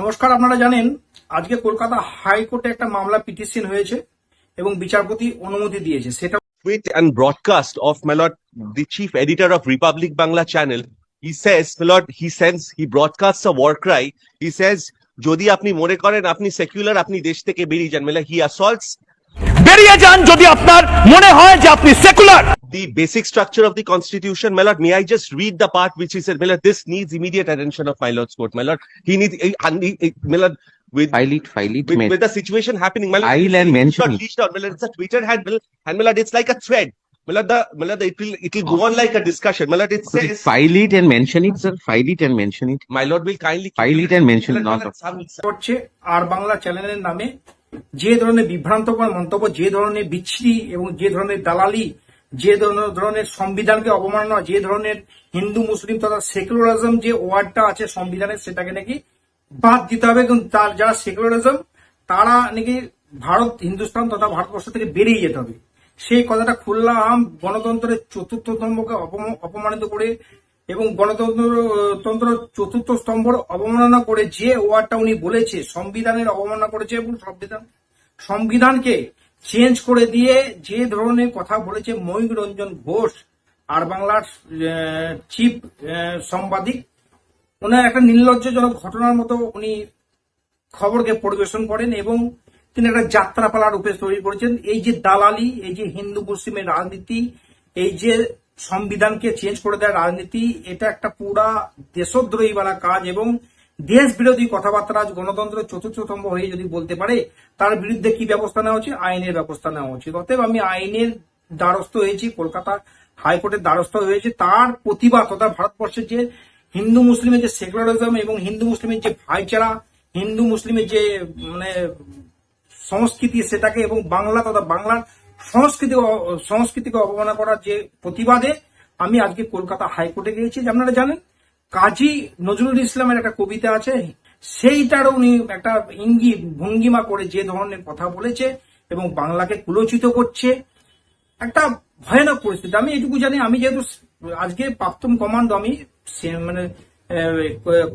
নমস্কার, আপনারা জানেন আজকে কলকাতা হাইকোর্টে একটা মামলা পিটিশন হয়েছে এবং বিচারপতি অনুমতি দিয়েছে। সেটা tweet and broadcast of মেলট the chief editor of Republic Bangla channel he says মেলট he sense he broadcast a war cry he says যদি আপনি মনে করেন আপনি সেকুলার আপনি দেশ থেকে বেরিয়ে যান মেলা হি অ্যাসল্টস বেরিয়ে যান যদি আপনার মনে হয় যে আপনি secular the basic structure of the constitution my lord may i just read the part which he said my lord this needs immediate attention of my lord's court my lord he needs eh, and he- eh, my lord with file it, file it, with, with the situation happening, my lord, I'll and mention it. leashed my lord, it's a Twitter handle, and my lord, it's like a thread. My lord, the, my lord, it will, it will go on like a discussion. My lord, it says, file it and mention it, sir, file it and mention it, my lord will kindly file it and mention it, not হচ্ছে আর বাংলা চ্যানেলের নামে যে ধরনের বিভ্রান্তকর মন্তব্য, যে ধরনের বিচ্ছিরি এবং যে ধরনের দালালি, যে ধরনের সংবিধানকে অবমাননা, যে ধরনের হিন্দু, মুসলিম তথা সেকুলারিজম যে ওয়ার্ডটা আছে সংবিধানে, সেটাকে নাকি বাদ দিতে হবে। এবং তার যারা সেকুলারিজম, তারা নাকি ভারত, হিন্দুস্তান তথা ভারতবর্ষ থেকে বেরিয়ে যেতে হবে। সেই কথাটা খুললাম গণতন্ত্রের চতুর্থ স্তম্ভকে অপমানিত করে এবং গণতন্ত্র, তন্ত্র চতুর্থ স্তম্ভর অবমাননা করে যে ওয়ার্ডটা উনি বলেছে, সংবিধানের অবমাননা করেছে এবং সংবিধান, সংবিধানকে চেঞ্জ করে দিয়ে যে ধরনের কথা বলেছে ময়ূর রঞ্জন ঘোষ, আর বাংলার চিফ সাংবাদিক, ওনার একটা নির্লজ্জজনক ঘটনার মতো উনি খবরকে পরিবেশন করেন এবং তিনি একটা যাত্রাপালা রূপে তৈরি করেছেন। এই যে দালালি, এই যে হিন্দু মুসলিমের রাজনীতি, এই যে সংবিধানকে চেঞ্জ করে দেওয়ার রাজনীতি, এটা একটা পুরা দেশদ্রোহী বালা কাজ এবং দেশ বিরোধী কথাবার্তা আজ গণতন্ত্র চতুর্থ স্তম্ভ হয়ে যদি বলতে পারে, তার বিরুদ্ধে কি ব্যবস্থা নেওয়া উচিত? আইনের ব্যবস্থা নেওয়া উচিত। অতএব আমি আইনের দ্বারস্থ হয়েছি কলকাতা হাইকোর্টের দ্বারস্থ হয়েছে। তার প্রতিবাদ তথা ভারতবর্ষের যে হিন্দু মুসলিমের যে সেকুলারিজম এবং হিন্দু মুসলিমের যে ভাইচারা, হিন্দু মুসলিমের যে মানে সংস্কৃতি, সেটাকে এবং বাংলা তথা বাংলার সংস্কৃতি সংস্কৃতিকে অবমাননা করার যে প্রতিবাদে আমি আজকে কলকাতা হাইকোর্টে গিয়েছি আপনারা জানেন, কাজী নজরুল ইসলামের একটা কবিতা আছে, সেইটারও উনি একটা ইঙ্গি, ভঙ্গিমা করে যে ধরনের কথা বলেছে এবং বাংলাকে কুলচিত করছে। একটা ভয়ানক পরিস্থিতি। আমি এটুকু জানি, আমি যেহেতু আজকে প্রাপ্তম কমান্ড, আমি মানে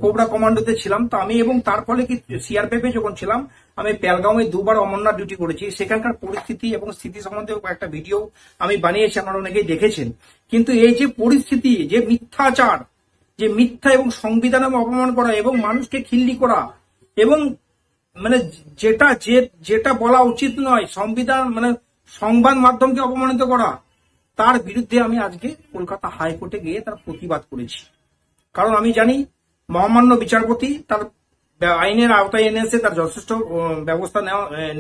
কোবরা কমান্ডোতে ছিলাম। তো আমি এবং তার ফলে কি সিআরপিএফে যখন ছিলাম, আমি প্যালগাঁওয়ে দুবার অমরনাথ ডিউটি করেছি। সেখানকার পরিস্থিতি এবং স্থিতি সম্বন্ধে একটা ভিডিও আমি বানিয়েছি, আপনারা অনেকেই দেখেছেন। কিন্তু এই যে পরিস্থিতি, যে মিথ্যাচার, যে মিথ্যা এবং সংবিধানে অপমান করা এবং মানুষকে খিল্লি করা এবং মানে যেটা যে, যেটা বলা উচিত নয়, সংবিধান মানে সংবাদ মাধ্যমকে অপমানিত করা, তার বিরুদ্ধে আমি আজকে কলকাতা হাইকোর্টে গিয়ে তার প্রতিবাদ করেছি। কারণ আমি জানি মহামান্য বিচারপতি তার আইনের আওতায় এনে এসে তার যথেষ্ট ব্যবস্থা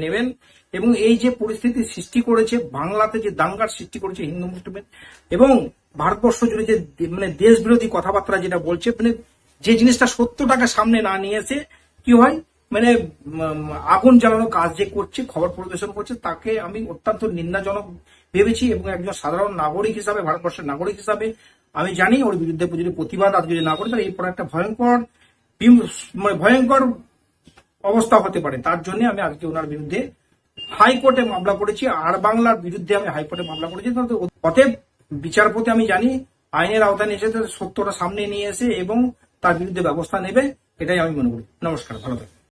নেবেন। এবং এই যে পরিস্থিতি সৃষ্টি করেছে, বাংলাতে যে দাঙ্গার সৃষ্টি করেছে হিন্দু মুসলিমের এবং ভারতবর্ষ জুড়ে যে মানে দেশ বিরোধী কথাবার্তা যেটা বলছে মানে যে জিনিসটা সত্যটাকে সামনে না নিয়ে এসে কি হয় মানে আগুন জ্বালানো কাজ যে করছে, খবর পরিবেশন করছে, তাকে আমি অত্যন্ত নিন্দাজনক ভেবেছি এবং একজন সাধারণ নাগরিক হিসাবে, ভারতবর্ষের নাগরিক হিসাবে আমি জানি ওর বিরুদ্ধে যদি প্রতিবাদ আজকে যদি না করি, তাহলে এরপর একটা ভয়ঙ্কর মানে ভয়ঙ্কর অবস্থা হতে পারে। তার জন্য আমি আজকে ওনার বিরুদ্ধে হাইকোর্টে মামলা করেছি। আর বাংলার বিরুদ্ধে আমি হাইকোর্টে মামলা করেছি। অতএব বিচারপতি আমি জানি আইনের আওতায় এসে সত্যটা সামনে নিয়ে এসে এবং তার বিরুদ্ধে ব্যবস্থা নেবে, এটাই আমি মনে করি। নমস্কার, ভালো থাকবেন।